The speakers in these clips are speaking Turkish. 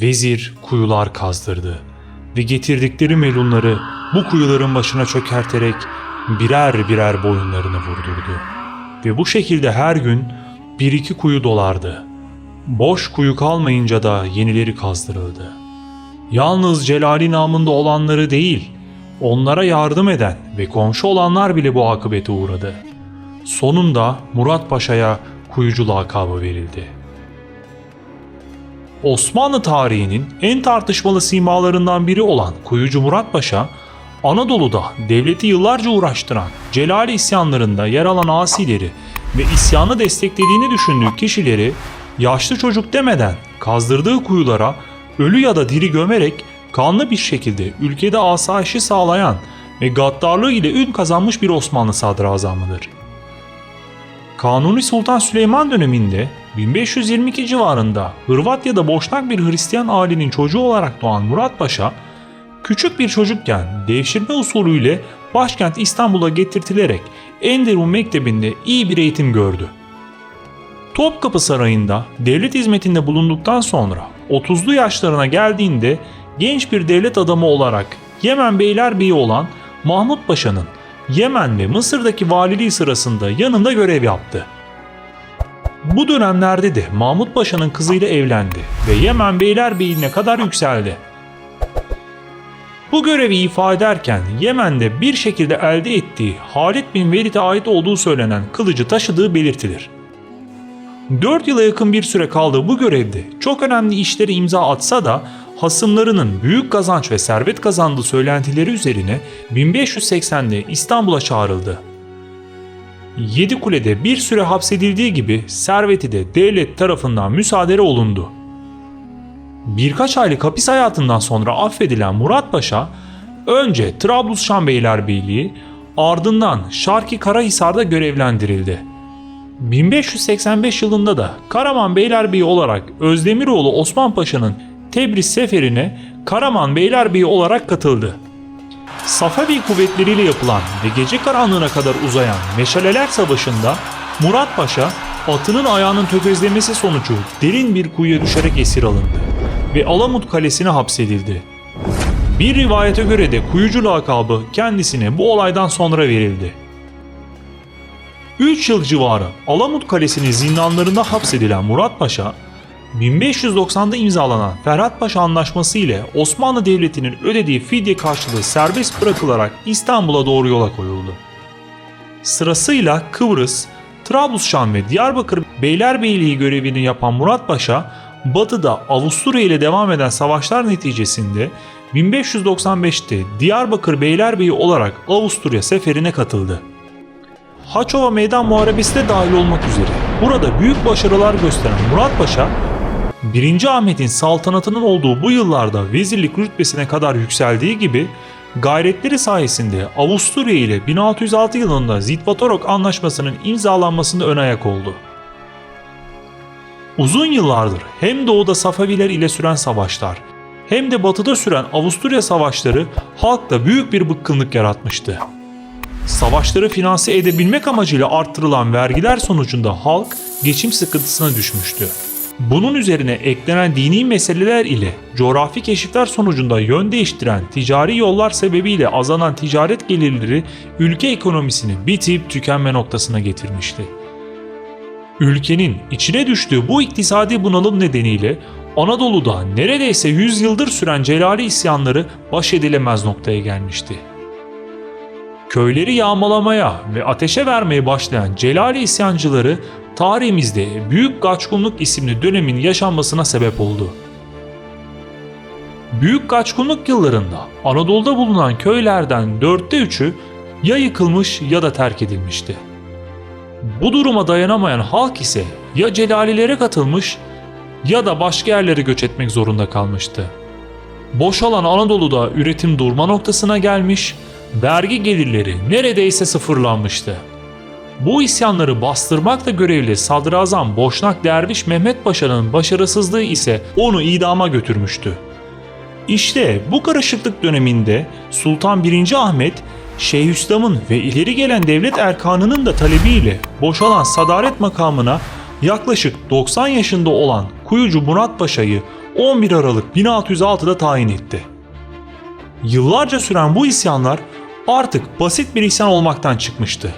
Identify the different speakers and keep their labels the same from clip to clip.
Speaker 1: Vezir kuyular kazdırdı ve getirdikleri melunları bu kuyuların başına çökerterek birer birer boyunlarını vurdurdu. Ve bu şekilde her gün bir iki kuyu dolardı. Boş kuyu kalmayınca da yenileri kazdırıldı. Yalnız Celali namında olanları değil, onlara yardım eden ve komşu olanlar bile bu akıbete uğradı. Sonunda Murat Paşa'ya kuyucu lakabı verildi. Osmanlı tarihinin en tartışmalı simalarından biri olan Kuyucu Murat Paşa, Anadolu'da devleti yıllarca uğraştıran Celali isyanlarında yer alan asileri ve isyanı desteklediğini düşündüğü kişileri yaşlı çocuk demeden kazdırdığı kuyulara ölü ya da diri gömerek kanlı bir şekilde ülkede asayişi sağlayan ve gaddarlığı ile ün kazanmış bir Osmanlı sadrazamıdır. Kanuni Sultan Süleyman döneminde 1522 civarında Hırvatya'da boşnak bir Hristiyan ailenin çocuğu olarak doğan Murat Paşa, küçük bir çocukken devşirme usulüyle başkent İstanbul'a getirtilerek Enderun Mektebi'nde iyi bir eğitim gördü. Topkapı Sarayı'nda devlet hizmetinde bulunduktan sonra 30'lu yaşlarına geldiğinde genç bir devlet adamı olarak Yemen Beylerbeyi olan Mahmut Paşa'nın Yemen ve Mısır'daki valiliği sırasında yanında görev yaptı. Bu dönemlerde de Mahmut Paşa'nın kızıyla evlendi ve Yemen Beylerbeyi'ne kadar yükseldi. Bu görevi ifa ederken Yemen'de bir şekilde elde ettiği Halid bin Velid'e ait olduğu söylenen kılıcı taşıdığı belirtilir. 4 yıla yakın bir süre kaldığı bu görevde çok önemli işleri imza atsa da hasımlarının büyük kazanç ve servet kazandığı söylentileri üzerine 1580'de İstanbul'a çağrıldı. Yedikule'de bir süre hapsedildiği gibi serveti de devlet tarafından müsaade olundu. Birkaç aylık hapis hayatından sonra affedilen Murat Paşa önce Trablusşan Beylerbeyliği ardından Şarki Karahisar'da görevlendirildi. 1585 yılında da Karaman Beylerbeyi olarak Özdemiroğlu Osman Paşa'nın Tebriz seferine Karaman Beylerbeyi olarak katıldı. Safavi kuvvetleriyle yapılan ve gece karanlığına kadar uzayan Meşaleler Savaşı'nda Murat Paşa atının ayağının tökezlemesi sonucu derin bir kuyuya düşerek esir alındı ve Alamut Kalesi'ne hapsedildi. Bir rivayete göre de kuyucu lakabı kendisine bu olaydan sonra verildi. 3 yıl civarı Alamut Kalesi'nin zindanlarında hapsedilen Murat Paşa, 1590'da imzalanan Ferhat Paşa Anlaşması ile Osmanlı Devleti'nin ödediği fidye karşılığı serbest bırakılarak İstanbul'a doğru yola koyuldu. Sırasıyla Kıbrıs, Trablusşan ve Diyarbakır Beylerbeyliği görevini yapan Murat Paşa, batıda Avusturya ile devam eden savaşlar neticesinde 1595'te Diyarbakır Beylerbeyi olarak Avusturya seferine katıldı. Haçova Meydan Muharebesi de dahil olmak üzere burada büyük başarılar gösteren Murat Paşa, 1. Ahmet'in saltanatının olduğu bu yıllarda vezirlik rütbesine kadar yükseldiği gibi gayretleri sayesinde Avusturya ile 1606 yılında Zitvatorok Anlaşması'nın imzalanmasında ön ayak oldu. Uzun yıllardır hem doğuda Safaviler ile süren savaşlar hem de batıda süren Avusturya savaşları halkta büyük bir bıkkınlık yaratmıştı. Savaşları finanse edebilmek amacıyla arttırılan vergiler sonucunda halk geçim sıkıntısına düşmüştü. Bunun üzerine eklenen dini meseleler ile coğrafi keşifler sonucunda yön değiştiren ticari yollar sebebiyle azalan ticaret gelirleri ülke ekonomisini bitip tükenme noktasına getirmişti. Ülkenin içine düştüğü bu iktisadi bunalım nedeniyle Anadolu'da neredeyse 100 yıldır süren Celali isyanları baş edilemez noktaya gelmişti. Köyleri yağmalamaya ve ateşe vermeye başlayan Celali isyancıları tarihimizde Büyük Gaçkunluk isimli dönemin yaşanmasına sebep oldu. Büyük Gaçkunluk yıllarında Anadolu'da bulunan köylerden dörtte üçü ya yıkılmış ya da terk edilmişti. Bu duruma dayanamayan halk ise ya Celalilere katılmış ya da başka yerlere göç etmek zorunda kalmıştı. Boşalan Anadolu'da üretim durma noktasına gelmiş, vergi gelirleri neredeyse sıfırlanmıştı. Bu isyanları bastırmakla görevli Sadrazam Boşnak Derviş Mehmet Paşa'nın başarısızlığı ise onu idama götürmüştü. İşte bu karışıklık döneminde Sultan 1. Ahmet, Şeyhüslam'ın ve ileri gelen devlet erkanının da talebiyle boşalan sadaret makamına yaklaşık 90 yaşında olan Kuyucu Murat Paşa'yı 11 Aralık 1606'da tayin etti. Yıllarca süren bu isyanlar artık basit bir isyan olmaktan çıkmıştı.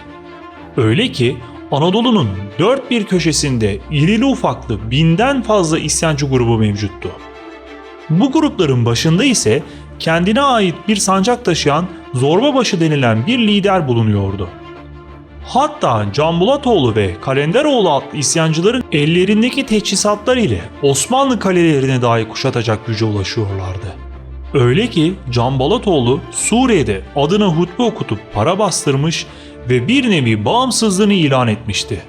Speaker 1: Öyle ki Anadolu'nun dört bir köşesinde irili ufaklı binden fazla isyancı grubu mevcuttu. Bu grupların başında ise kendine ait bir sancak taşıyan Zorbabaşı denilen bir lider bulunuyordu. Hatta Canbulatoğlu ve Kalenderoğlu adlı isyancıların ellerindeki teçhizatlar ile Osmanlı kalelerine dahi kuşatacak güce ulaşıyorlardı. Öyle ki Can Balatoğlu Suriye'de adına hutbe okutup para bastırmış ve bir nevi bağımsızlığını ilan etmişti.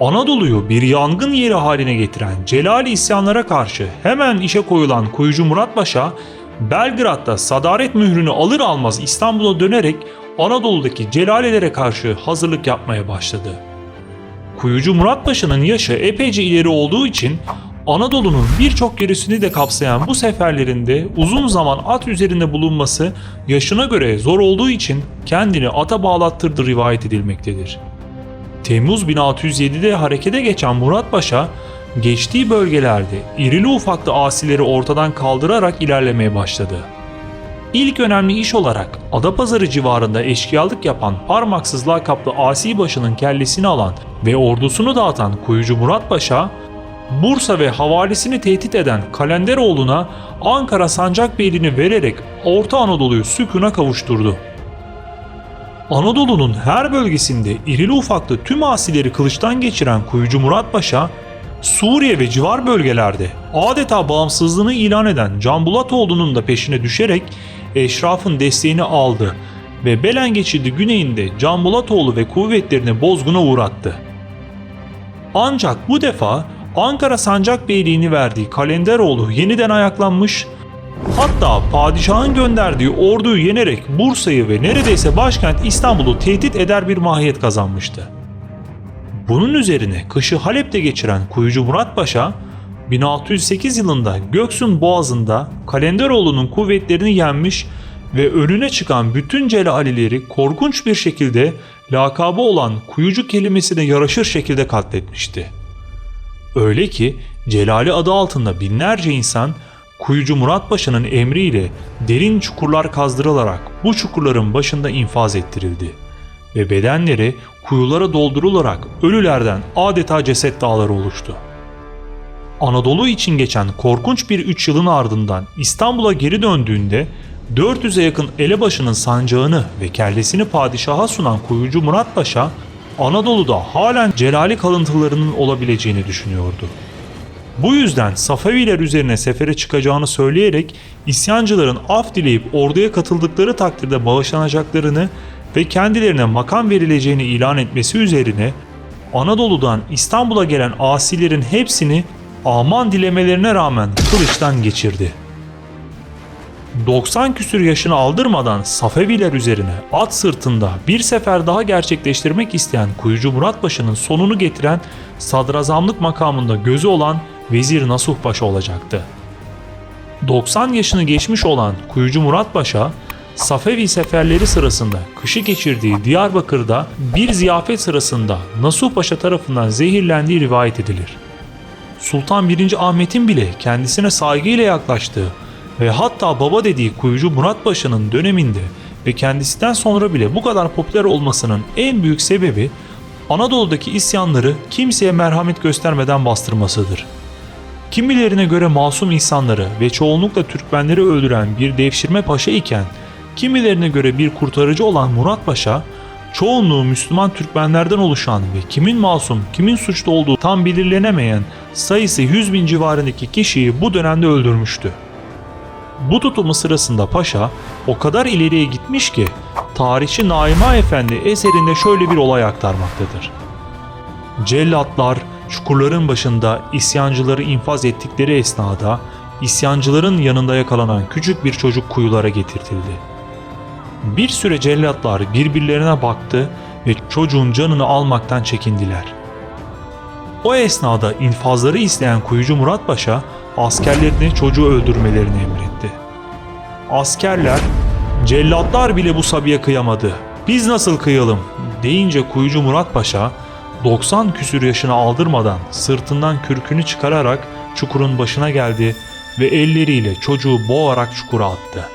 Speaker 1: Anadolu'yu bir yangın yeri haline getiren Celali isyanlara karşı hemen işe koyulan Kuyucu Murat Paşa, Belgrad'da sadaret mührünü alır almaz İstanbul'a dönerek Anadolu'daki Celalilere karşı hazırlık yapmaya başladı. Kuyucu Murat Paşa'nın yaşı epeyce ileri olduğu için Anadolu'nun birçok gerisini de kapsayan bu seferlerinde uzun zaman at üzerinde bulunması yaşına göre zor olduğu için kendini ata bağlattırdığı rivayet edilmektedir. Temmuz 1607'de harekete geçen Murat Paşa, geçtiği bölgelerde irili ufaklı asileri ortadan kaldırarak ilerlemeye başladı. İlk önemli iş olarak Adapazarı civarında eşkıyalık yapan parmaksız lakaplı asi başının kellesini alan ve ordusunu dağıtan Kuyucu Murat Paşa, Bursa ve havalisini tehdit eden Kalenderoğlu'na Ankara Sancakbeyliğini vererek Orta Anadolu'yu sükuna kavuşturdu. Anadolu'nun her bölgesinde irili ufaklı tüm asileri kılıçtan geçiren Kuyucu Murat Paşa, Suriye ve civar bölgelerde adeta bağımsızlığını ilan eden Can Bulatoğlu'nun da peşine düşerek eşrafın desteğini aldı ve Belen geçidi güneyinde Can Bulatoğlu ve kuvvetlerini bozguna uğrattı. Ancak bu defa Ankara Sancakbeyliğini verdiği Kalenderoğlu yeniden ayaklanmış, hatta padişahın gönderdiği orduyu yenerek Bursa'yı ve neredeyse başkent İstanbul'u tehdit eder bir mahiyet kazanmıştı. Bunun üzerine kışı Halep'te geçiren Kuyucu Murat Paşa, 1608 yılında Göksun Boğazı'nda Kalenderoğlu'nun kuvvetlerini yenmiş ve önüne çıkan bütün Celalileri korkunç bir şekilde lakabı olan kuyucu kelimesine yaraşır şekilde katletmişti. Öyle ki Celali adı altında binlerce insan Kuyucu Murat Paşa'nın emriyle derin çukurlar kazdırılarak bu çukurların başında infaz ettirildi ve bedenleri kuyulara doldurularak ölülerden adeta ceset dağları oluştu. Anadolu için geçen korkunç bir 3 yılın ardından İstanbul'a geri döndüğünde 400'e yakın elebaşının sancağını ve kellesini padişaha sunan Kuyucu Murat Paşa, Anadolu'da halen Celali kalıntılarının olabileceğini düşünüyordu. Bu yüzden Safeviler üzerine sefere çıkacağını söyleyerek isyancıların af dileyip orduya katıldıkları takdirde bağışlanacaklarını ve kendilerine makam verileceğini ilan etmesi üzerine Anadolu'dan İstanbul'a gelen asilerin hepsini aman dilemelerine rağmen kılıçtan geçirdi. 90 küsür yaşını aldırmadan Safeviler üzerine at sırtında bir sefer daha gerçekleştirmek isteyen Kuyucu Murat Paşa'nın sonunu getiren sadrazamlık makamında gözü olan Vezir Nasuh Paşa olacaktı. 90 yaşını geçmiş olan Kuyucu Murat Paşa, Safevi seferleri sırasında kışı geçirdiği Diyarbakır'da bir ziyafet sırasında Nasuh Paşa tarafından zehirlendiği rivayet edilir. Sultan 1. Ahmet'in bile kendisine saygıyla yaklaştığı ve hatta baba dediği Kuyucu Murat Paşa'nın döneminde ve kendisinden sonra bile bu kadar popüler olmasının en büyük sebebi Anadolu'daki isyanları kimseye merhamet göstermeden bastırmasıdır. Kimilerine göre masum insanları ve çoğunlukla Türkmenleri öldüren bir devşirme paşa iken, kimilerine göre bir kurtarıcı olan Murat Paşa, çoğunluğu Müslüman Türkmenlerden oluşan ve kimin masum, kimin suçlu olduğu tam belirlenemeyen sayısı 100 bin civarındaki kişiyi bu dönemde öldürmüştü. Bu tutumu sırasında paşa o kadar ileriye gitmiş ki tarihçi Naima Efendi eserinde şöyle bir olay aktarmaktadır. Cellatlar çukurların başında isyancıları infaz ettikleri esnada isyancıların yanında yakalanan küçük bir çocuk kuyulara getirtildi. Bir süre cellatlar birbirlerine baktı ve çocuğun canını almaktan çekindiler. O esnada infazları isteyen kuyucu Murat Paşa askerlerine çocuğu öldürmelerini emretti. Askerler, cellatlar bile bu sabiye kıyamadı. Biz nasıl kıyalım deyince kuyucu Murat Paşa 90 küsür yaşına aldırmadan sırtından kürkünü çıkararak çukurun başına geldi ve elleriyle çocuğu boğarak çukura attı.